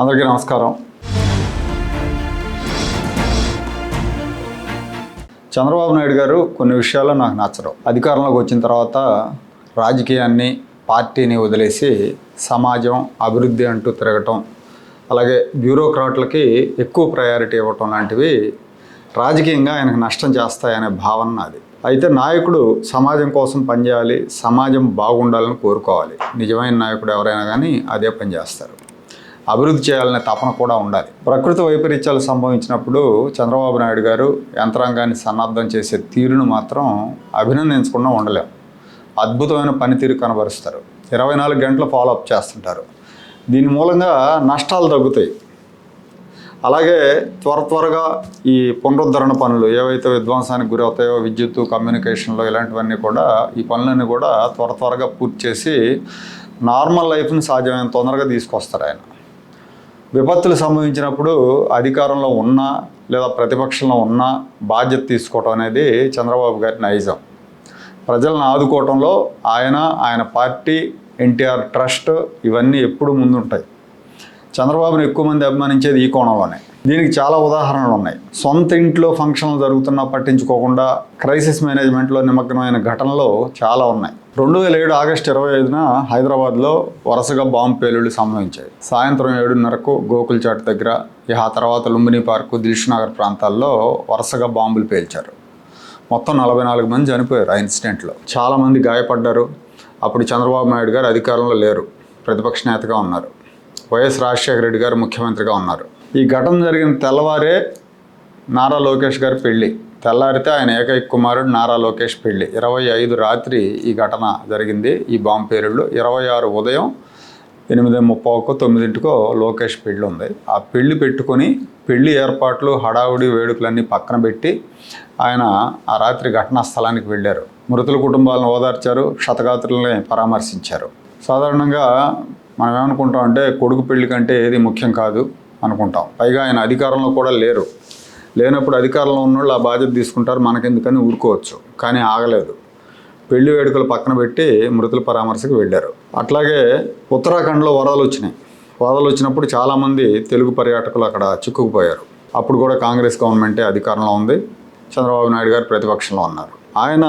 అందరికీ నమస్కారం. చంద్రబాబు నాయుడు గారు కొన్ని విషయాల్లో నాకు నచ్చరు. అధికారంలోకి వచ్చిన తర్వాత రాజకీయాన్ని పార్టీని వదిలేసి సమాజం అభివృద్ధి అంటూ తిరగటం అలాగే బ్యూరోక్రాట్లకి ఎక్కువ ప్రయారిటీ ఇవ్వటం లాంటివి రాజకీయంగా ఆయనకు నష్టం చేస్తాయనే భావన నాది. అయితే నాయకుడు సమాజం కోసం పనిచేయాలి సమాజం బాగుండాలని కోరుకోవాలి. నిజమైన నాయకుడు ఎవరైనా కానీ అదే పని చేస్తారు. అభివృద్ధి చేయాలనే తపన కూడా ఉండాలి. ప్రకృతి వైపరీత్యాలు సంభవించినప్పుడు చంద్రబాబు నాయుడు గారు యంత్రాంగాన్ని సన్నద్ధం చేసే తీరును మాత్రం అభినందించకుండా ఉండలేము అద్భుతమైన పనితీరు కనబరుస్తారు. ఇరవై నాలుగు గంటలు ఫాలోఅప్ చేస్తుంటారు. దీని మూలంగా నష్టాలు తగ్గుతాయి. అలాగే త్వర త్వరగా ఈ పునరుద్ధరణ పనులు ఏవైతే విధ్వంసానికి గురవుతాయో విద్యుత్ కమ్యూనికేషన్లో ఇలాంటివన్నీ కూడా ఈ పనులన్నీ కూడా త్వర త్వరగా పూర్తి చేసి నార్మల్ లైఫ్ని సాధ్యమైన తొందరగా తీసుకొస్తారు ఆయన. విపత్తులు సంభవించినప్పుడు అధికారంలో ఉన్నా లేదా ప్రతిపక్షంలో ఉన్నా బాధ్యత తీసుకోవటం అనేది చంద్రబాబు గారి నైజం. ప్రజలను ఆదుకోవటంలో ఆయన ఆయన పార్టీ ఎన్టీఆర్ ట్రస్ట్ ఇవన్నీ ఎప్పుడు ముందుంటాయి. చంద్రబాబుని ఎక్కువ మంది అభిమానించేది ఈ కోణంలోనే. దీనికి చాలా ఉదాహరణలు ఉన్నాయి. సొంత ఇంట్లో ఫంక్షన్లు జరుగుతున్నా పట్టించుకోకుండా క్రైసిస్ మేనేజ్మెంట్లో నిమగ్నమైన ఘటనలు చాలా ఉన్నాయి. రెండు వేల ఏడు ఆగస్టు ఇరవై ఐదున హైదరాబాద్లో వరుసగా బాంబు పేలుళ్ళు సంభవించాయి. సాయంత్రం ఏడున్నరకు గోకుల్ చాట్ దగ్గర ఇక ఆ తర్వాత లుంబిని పార్కు దిల్షునగర్ ప్రాంతాల్లో వరుసగా బాంబులు పేల్చారు. మొత్తం నలభై నాలుగు మంది చనిపోయారు ఆ ఇన్సిడెంట్లో. చాలామంది గాయపడ్డారు. అప్పుడు చంద్రబాబు నాయుడు గారు అధికారంలో లేరు. ప్రతిపక్ష నేతగా ఉన్నారు. వైఎస్ రాజశేఖర రెడ్డి గారు ముఖ్యమంత్రిగా ఉన్నారు. ఈ ఘటన జరిగిన తెల్లవారే నారా లోకేష్ గారి పెళ్ళి. తెల్లారితే ఆయన ఏకైక కుమారుడు నారా లోకేష్ పెళ్ళి. ఇరవై ఐదు రాత్రి ఈ ఘటన జరిగింది. ఈ బాంబు పేరుళ్ళు ఇరవై ఆరు ఉదయం ఎనిమిది ముప్పైకో తొమ్మిదింటికో లోకేష్ పెళ్ళి ఉంది. ఆ పెళ్ళి పెట్టుకొని పెళ్ళి ఏర్పాట్లు హడావుడి వేడుకలన్నీ పక్కన పెట్టి ఆయన ఆ రాత్రి ఘటనా స్థలానికి వెళ్ళారు. మృతుల కుటుంబాలను ఓదార్చారు క్షతగాత్రులని పరామర్శించారు. సాధారణంగా మనం ఏమనుకుంటాం అంటే కొడుకు పెళ్ళి కంటే ఏది ముఖ్యం కాదు. అనుకుంటాం. పైగా ఆయన అధికారంలో కూడా లేరు. లేనప్పుడు అధికారంలో ఉన్నోళ్ళు ఆ బాధ్యత తీసుకుంటారు. మనకెందుకని ఊరుకోవచ్చు. కానీ ఆగలేదు. పెళ్ళి వేడుకలు పక్కన పెట్టి మృతుల పరామర్శకు వెళ్ళారు. అట్లాగే ఉత్తరాఖండ్లో వరదలు వచ్చినాయి. వరదలు వచ్చినప్పుడు చాలామంది తెలుగు పర్యాటకులు అక్కడ చిక్కుకుపోయారు. అప్పుడు కూడా కాంగ్రెస్ గవర్నమెంటే అధికారంలో ఉంది. చంద్రబాబు నాయుడు గారు ప్రతిపక్షంలో ఉన్నారు. ఆయన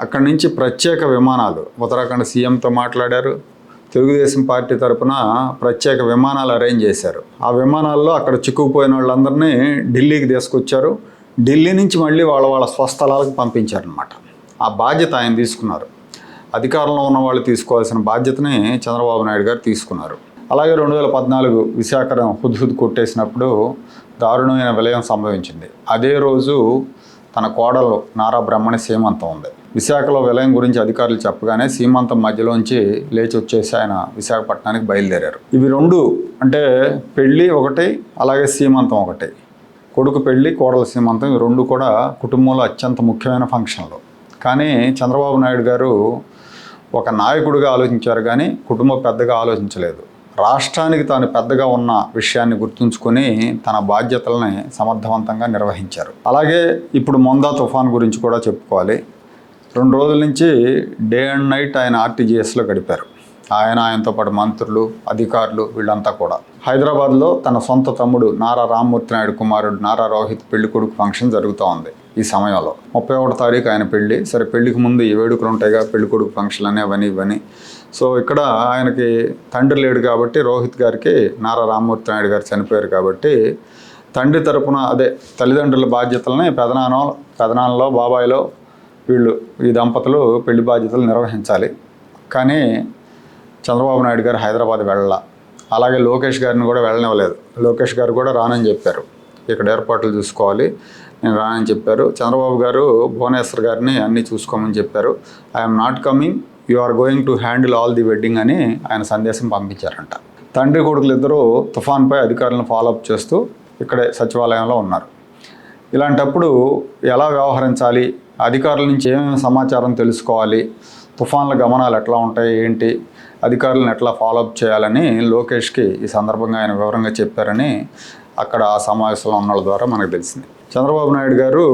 అక్కడి నుంచి ప్రత్యేక విమానాలు ఉత్తరాఖండ్ సీఎంతో మాట్లాడారు. తెలుగుదేశం పార్టీ తరపున ప్రత్యేక విమానాలు అరేంజ్ చేశారు. ఆ విమానాల్లో అక్కడ చిక్కుకుపోయిన వాళ్ళందరినీ ఢిల్లీకి తీసుకొచ్చారు. ఢిల్లీ నుంచి మళ్ళీ వాళ్ళ వాళ్ళ స్వస్థలాలకు పంపించారనమాట ఆ బాధ్యత ఆయన తీసుకున్నారు. అధికారంలో ఉన్న వాళ్ళు తీసుకోవాల్సిన బాధ్యతని చంద్రబాబు నాయుడు గారు తీసుకున్నారు. అలాగే రెండు వేల పద్నాలుగు విశాఖను హుద్హుద్ కొట్టేసినప్పుడు దారుణమైన విలయం సంభవించింది. అదే రోజు తన కోడలు నారా బ్రహ్మణి సీమంతం ఉంది. విశాఖలో విలయం గురించి అధికారులు చెప్పగానే సీమంతం మధ్యలోంచి లేచి వచ్చేసి ఆయన విశాఖపట్నానికి బయలుదేరారు. ఇవి రెండు అంటే పెళ్ళి ఒకటి అలాగే సీమంతం ఒకటి. కొడుకు పెళ్ళి కోడల సీమంతం ఇవి రెండు కూడా కుటుంబంలో అత్యంత ముఖ్యమైన ఫంక్షన్లు. కానీ చంద్రబాబు నాయుడు గారు ఒక నాయకుడిగా ఆలోచించారు కానీ కుటుంబం పెద్దగా ఆలోచించలేదు. రాష్ట్రానికి తాను పెద్దగా ఉన్న విషయాన్ని గుర్తుంచుకొని తన బాధ్యతలని సమర్థవంతంగా నిర్వహించారు. అలాగే ఇప్పుడు మొందా తుఫాన్ గురించి కూడా చెప్పుకోవాలి. రెండు రోజుల నుంచి డే అండ్ నైట్ ఆయన ఆర్టీజీఎస్లో గడిపారు. ఆయన ఆయనతో పాటు మంత్రులు అధికారులు వీళ్ళంతా కూడా. హైదరాబాద్లో తన సొంత తమ్ముడు నారా రామ్మూర్తి నాయుడు కుమారుడు నారా రోహిత్ పెళ్ళి కొడుకు ఫంక్షన్ జరుగుతూ ఉంది ఈ సమయంలో. ముప్పై ఒకటో తారీఖు ఆయన పెళ్ళి. సరే పెళ్ళికి ముందు ఈ వేడుకలు ఉంటాయిగా పెళ్ళి కొడుకు ఫంక్షన్లు అని ఇవని సో ఇక్కడ ఆయనకి తండ్రి లేడు కాబట్టి రోహిత్ గారికి నారా రామ్మూర్తి నాయుడు గారు చనిపోయారు కాబట్టి తండ్రి తరపున అదే తల్లిదండ్రుల బాధ్యతలని పెదనాన్నో పెదనాన్నలో బాబాయిలో వీళ్ళు ఈ దంపతులు పెళ్ళి బాధ్యతలు నిర్వహించాలి. కానీ చంద్రబాబు నాయుడు గారు హైదరాబాద్ వెళ్ళాల. అలాగే లోకేష్ గారిని కూడా వెళ్ళనివ్వలేదు. లోకేష్ గారు కూడా రానని చెప్పారు. ఇక్కడ ఏర్పాట్లు చూసుకోవాలి. నేను రానని చెప్పారు. చంద్రబాబు గారు భువనేశ్వర్ గారిని అన్నీ చూసుకోమని చెప్పారు. I'm not coming you are going to handle all the wedding అని ఆయన సందేశం పంపించారంట. తండ్రి కొడుకులు ఇద్దరూ తుఫాన్పై అధికారులను ఫాలోఅప్ చేస్తూ ఇక్కడే సచివాలయంలో ఉన్నారు. ఇలాంటప్పుడు ఎలా వ్యవహరించాలి? అధికారుల నుంచి ఏమేమి సమాచారం తెలుసుకోవాలి? తుఫాన్ల గమనాలు ఎట్లా ఉంటాయి? ఏంటి? అధికారులను ఎట్లా ఫాలోఅప్ చేయాలని లోకేష్కి ఈ సందర్భంగా ఆయన వివరంగా చెప్పారని అక్కడ ఆ సమావేశంలో ఉన్న వాళ్ళ ద్వారా మనకు తెలిసింది. చంద్రబాబు నాయుడు గారు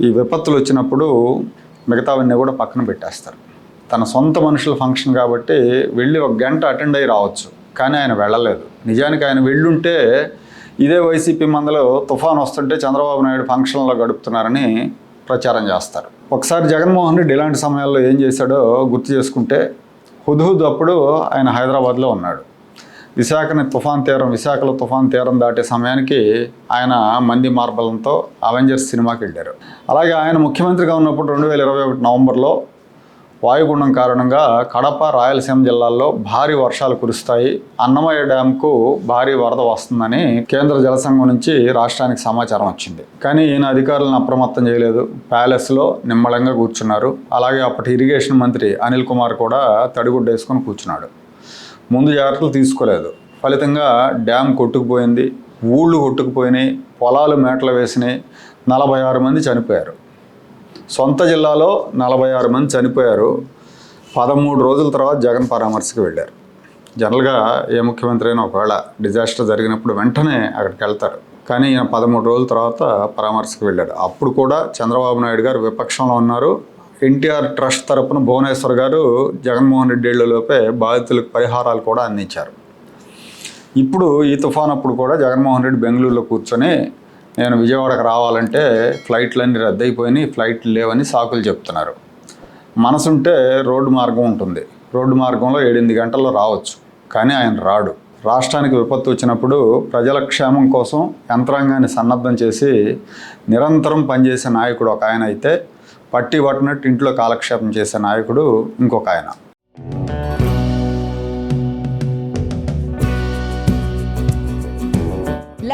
ఈ విపత్తులు వచ్చినప్పుడు మిగతావన్నీ కూడా పక్కన పెట్టేస్తారు. తన సొంత మనుషుల ఫంక్షన్ కాబట్టి వెళ్ళి ఒక గంట అటెండ్ అయ్యి రావచ్చు. కానీ ఆయన వెళ్ళలేదు. నిజానికి ఆయన వెళ్ళుంటే ఇదే వైసీపీ మందలో తుఫాన్ వస్తుంటే చంద్రబాబు నాయుడు ఫంక్షన్లో గడుపుతున్నారని ప్రచారం చేస్తారు. ఒకసారి జగన్మోహన్ రెడ్డి ఇలాంటి సమయాల్లో ఏం చేశాడో గుర్తు చేసుకుంటే హుద్హుద్ అప్పుడు ఆయన హైదరాబాద్లో ఉన్నాడు. విశాఖని తుఫాన్ తీరం విశాఖలో తుఫాన్ తీరం దాటే సమయానికి ఆయన మంది మార్బలంతో అవెంజర్స్ సినిమాకి వెళ్ళారు. అలాగే ఆయన ముఖ్యమంత్రిగా ఉన్నప్పుడు రెండు వేల ఇరవై ఒకటి నవంబర్లో వాయుగుండం కారణంగా కడప రాయలసీమ జిల్లాల్లో భారీ వర్షాలు కురుస్తాయి. అన్నమయ్య డ్యాంకు భారీ వరద వస్తుందని కేంద్ర జలసంఘం నుంచి రాష్ట్రానికి సమాచారం వచ్చింది. కానీ ఈయన అధికారులను అప్రమత్తం చేయలేదు. ప్యాలెస్లో నిమ్మళంగా కూర్చున్నారు. అలాగే అప్పటి ఇరిగేషన్ మంత్రి అనిల్ కుమార్ కూడా తడిగుడ్డ వేసుకొని కూర్చున్నాడు. ముందు జాగ్రత్తలు తీసుకోలేదు. ఫలితంగా డ్యామ్ కొట్టుకుపోయింది. ఊళ్ళు కొట్టుకుపోయినాయి. పొలాలు మేటలు వేసినాయి. నలభై ఆరు మంది చనిపోయారు. సొంత జిల్లాలో నలభై ఆరు మంది చనిపోయారు. పదమూడు రోజుల తర్వాత జగన్ పరామర్శకు వెళ్ళారు. జనరల్గా ఏ ముఖ్యమంత్రి అయినా ఒకవేళ డిజాస్టర్ జరిగినప్పుడు వెంటనే అక్కడికి వెళ్తారు. కానీ ఈయన పదమూడు రోజుల తర్వాత పరామర్శకు వెళ్ళాడు. అప్పుడు కూడా చంద్రబాబు నాయుడు గారు విపక్షంలో ఉన్నారు. ఎన్టీఆర్ ట్రస్ట్ తరపున భువనేశ్వర్ గారు జగన్మోహన్ రెడ్డి ఏళ్ళలోపే బాధితులకు పరిహారాలు కూడా అందించారు. ఇప్పుడు ఈ తుఫాన్ అప్పుడు కూడా జగన్మోహన్ రెడ్డి బెంగళూరులో కూర్చొని నేను విజయవాడకు రావాలంటే ఫ్లైట్లన్నీ రద్దయిపోయినాయి ఫ్లైట్లు లేవని సాకులు చెప్తున్నారు. మనసుంటే రోడ్డు మార్గం ఉంటుంది. రోడ్డు మార్గంలో ఏడెనిమిది గంటల్లో రావచ్చు. కానీ ఆయన రాడు. రాష్ట్రానికి విపత్తు వచ్చినప్పుడు ప్రజల క్షేమం కోసం యంత్రాంగాన్ని సన్నద్ధం చేసి నిరంతరం పనిచేసే నాయకుడు ఒక ఆయన అయితే పట్టి పట్టినట్టు ఇంట్లో కాలక్షేపం చేసే నాయకుడు ఇంకొక ఆయన.